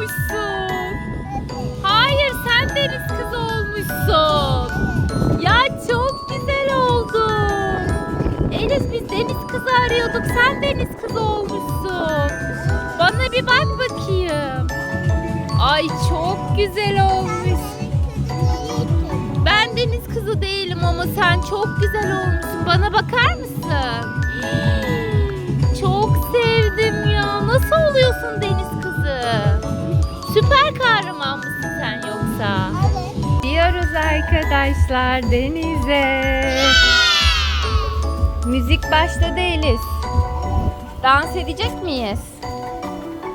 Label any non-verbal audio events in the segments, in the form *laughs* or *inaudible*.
olmuşsun. Hayır sen deniz kızı olmuşsun. Ya çok güzel oldun. Enes biz deniz kızı arıyorduk. Sen deniz kızı olmuşsun. Bana bir bak bakayım. Ay çok güzel olmuş. Ben deniz kızı değilim ama sen çok güzel olmuşsun. Bana bakar mısın? Çok sevdim ya. Nasıl oluyorsun deniz kızı? Süper kahraman mısın sen yoksa? Gidiyoruz arkadaşlar denize. Müzik başta değiliz. Dans edecek miyiz?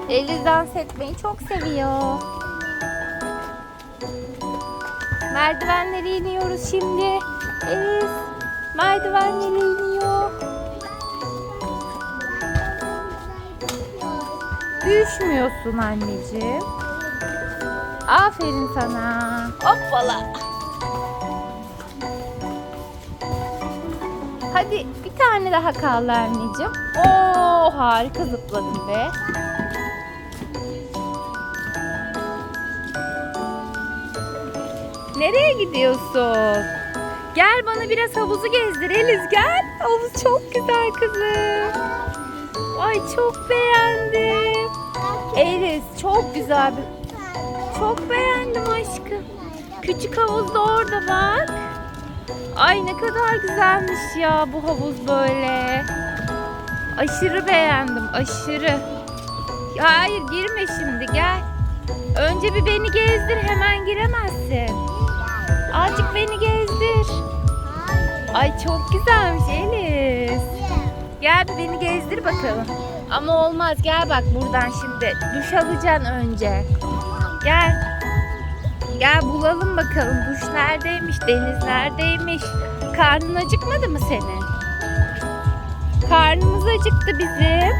Eliz dans etmeyi çok seviyor. Merdivenleri iniyoruz şimdi. Eliz merdivenleri iniyor. Düşmüyorsun anneciğim. Aferin sana. Hoppala. Hadi bir tane daha kaldı anneciğim. Oo harika zıpladın be. Nereye gidiyorsun? Gel bana biraz havuzu gezdir Eliz gel. Havuz çok güzel kızım. Ay çok beğendim. Eliz çok güzel bir... Çok beğendim aşkım. Küçük havuz da orada bak. Ay ne kadar güzelmiş ya bu havuz böyle. Aşırı beğendim aşırı. Hayır girme şimdi gel. Önce bir beni gezdir hemen giremezsin. Azıcık beni gezdir. Ay çok güzelmiş Eliz. Gel bir beni gezdir bakalım. Ama olmaz gel bak buradan şimdi. Duş alacaksın önce. Gel. Gel bulalım bakalım duş neredeymiş, deniz neredeymiş. Karnın acıkmadı mı senin? Karnımız acıktı bizim.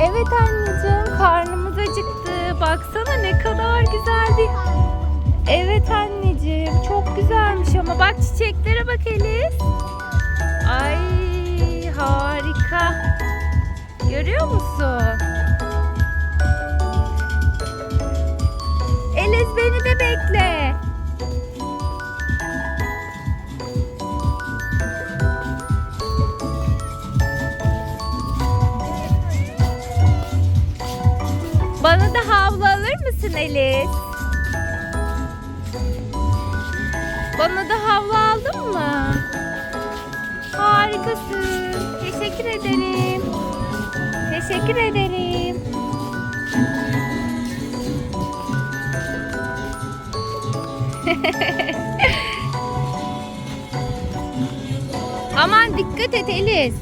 Evet anneciğim karnımız acıktı. Baksana ne kadar güzeldi. Evet anneciğim çok güzelmiş ama bak çiçeklere bak Eliz. Ay harika. Görüyor musun? Bana da havlu aldın mı? Harikasın. Teşekkür ederim. Teşekkür ederim. *laughs* Aman dikkat et Eliz.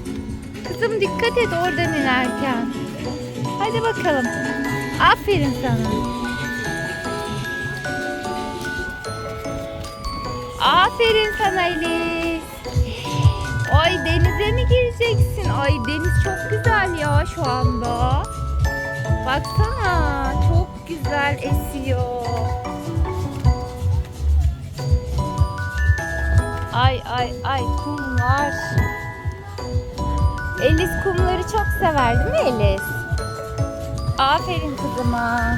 Kızım dikkat et oradan inerken. Hadi bakalım. Aferin sana. Aferin sana Eliz. Ay denize mi gireceksin? Ay deniz çok güzel ya şu anda. Baksana çok güzel esiyor. Ay ay ay kumlar. Eliz kumları çok sever değil mi Eliz? Aferin kızıma.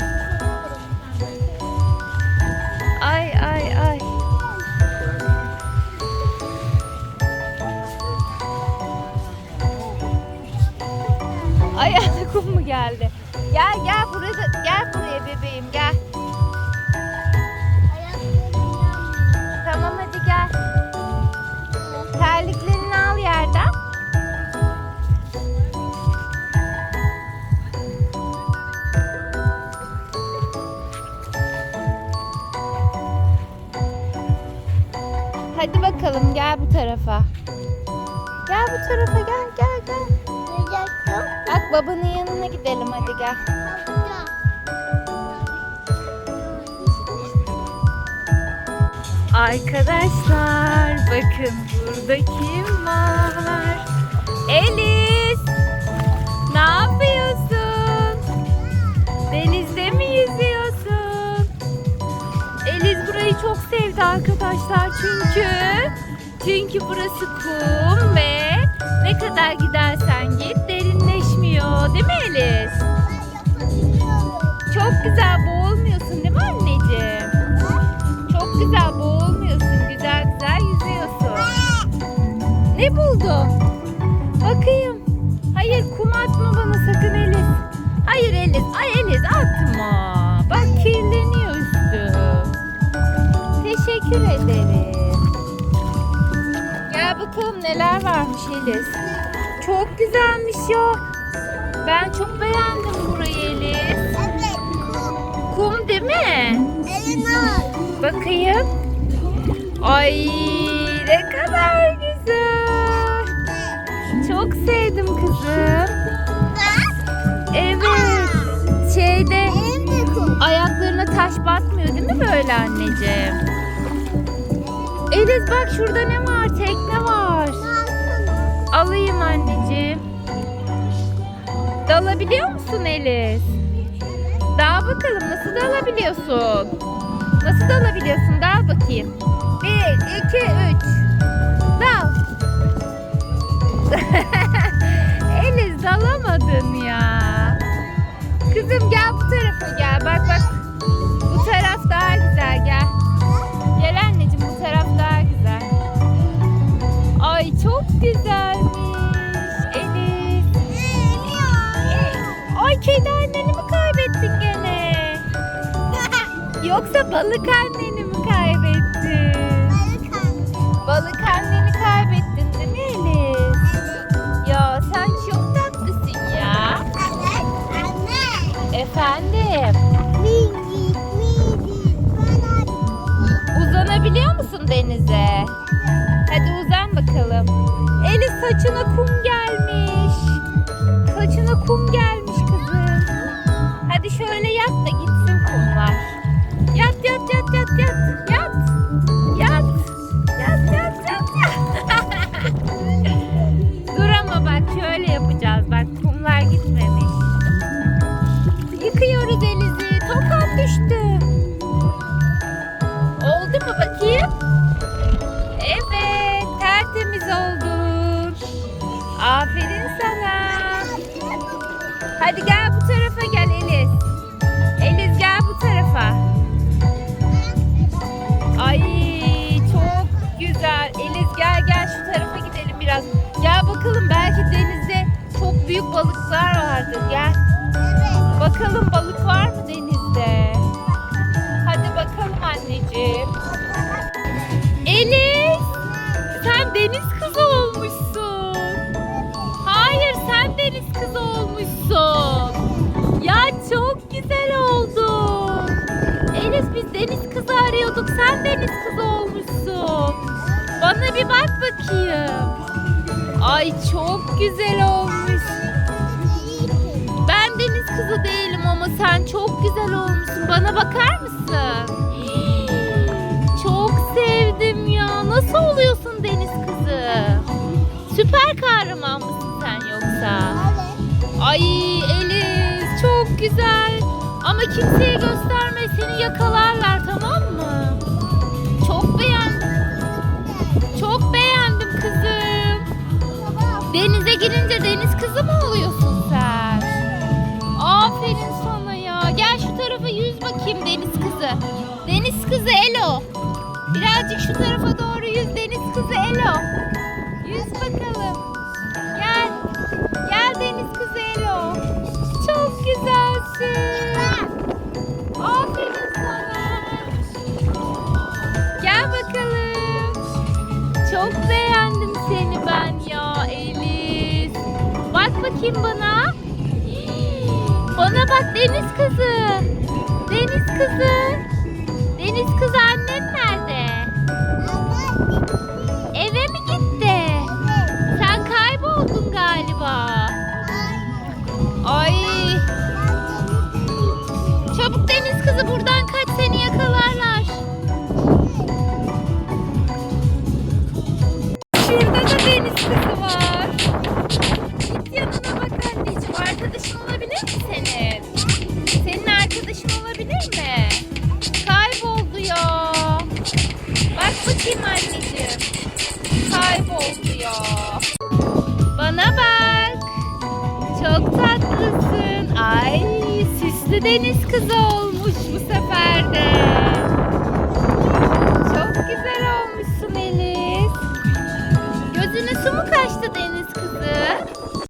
Geldi? Gel gel buraya gel buraya bebeğim gel. Tamam hadi gel. Terliklerini al yerden. Hadi bakalım gel bu tarafa. Gel bu tarafa gel gel gel. Bak gidelim hadi gel. Arkadaşlar bakın burada kim var? Eliz! Ne yapıyorsun? Denizde mi yüzüyorsun? Eliz burayı çok sevdi arkadaşlar çünkü çünkü burası kum ve ne kadar gidersen git derinleşmiyor değil mi Eliz? Güzel boğulmuyorsun değil mi anneciğim? Çok güzel boğulmuyorsun. Güzel güzel yüzüyorsun. Ne buldun? Bakayım. Hayır kum atma bana sakın Elif. Hayır Elif. Ay Elif atma. Bak kirleniyor üstü. Teşekkür ederim. Gel bakalım neler varmış Elif. Çok güzelmiş ya. Ben çok beğendim değil mi? Bakayım. Ay ne kadar güzel. Çok sevdim kızım. Evet. Şeyde ayaklarına taş batmıyor değil mi böyle anneciğim? Eliz bak şurada ne var? Tekne var. Alayım anneciğim. Dalabiliyor musun Eliz? Dal bakalım nasıl dalabiliyorsun? Nasıl dalabiliyorsun? Dal bakayım. Bir, iki, üç. Dal. *laughs* Eliz dalamadın ya. Kızım gel bu tarafa gel. Bak bak. Bu taraf daha güzel gel. Gel Yoksa balık anneni oldun. Aferin sana. Hadi gel bu tarafa gel Eliz. Eliz gel bu tarafa. Ay çok güzel. Eliz gel gel şu tarafa gidelim biraz. Gel bakalım belki denizde çok büyük balıklar vardır. Gel. Bakalım balık var mı denizde? Arıyorduk. Sen deniz kızı olmuşsun. Bana bir bak bakayım. Ay çok güzel olmuş. Ben deniz kızı değilim ama sen çok güzel olmuşsun. Bana bakar mısın? Çok sevdim ya. Nasıl oluyorsun deniz kızı? Süper kahraman mısın sen yoksa? Ay Eliz çok güzel. Ama kimseye gösterme seni yakalarlar tamam mı? Kızı Elo. Birazcık şu tarafa doğru yüz deniz kızı Elo. Yüz bakalım. Gel. Gel deniz kızı Elo. Çok güzelsin. Aferin sana. Gel bakalım. Çok beğendim seni ben ya Eliz. Bak bakayım bana. Bana bak deniz kızı. Deniz kızı. Deniz kızı annen deniz kızı olmuş bu sefer de.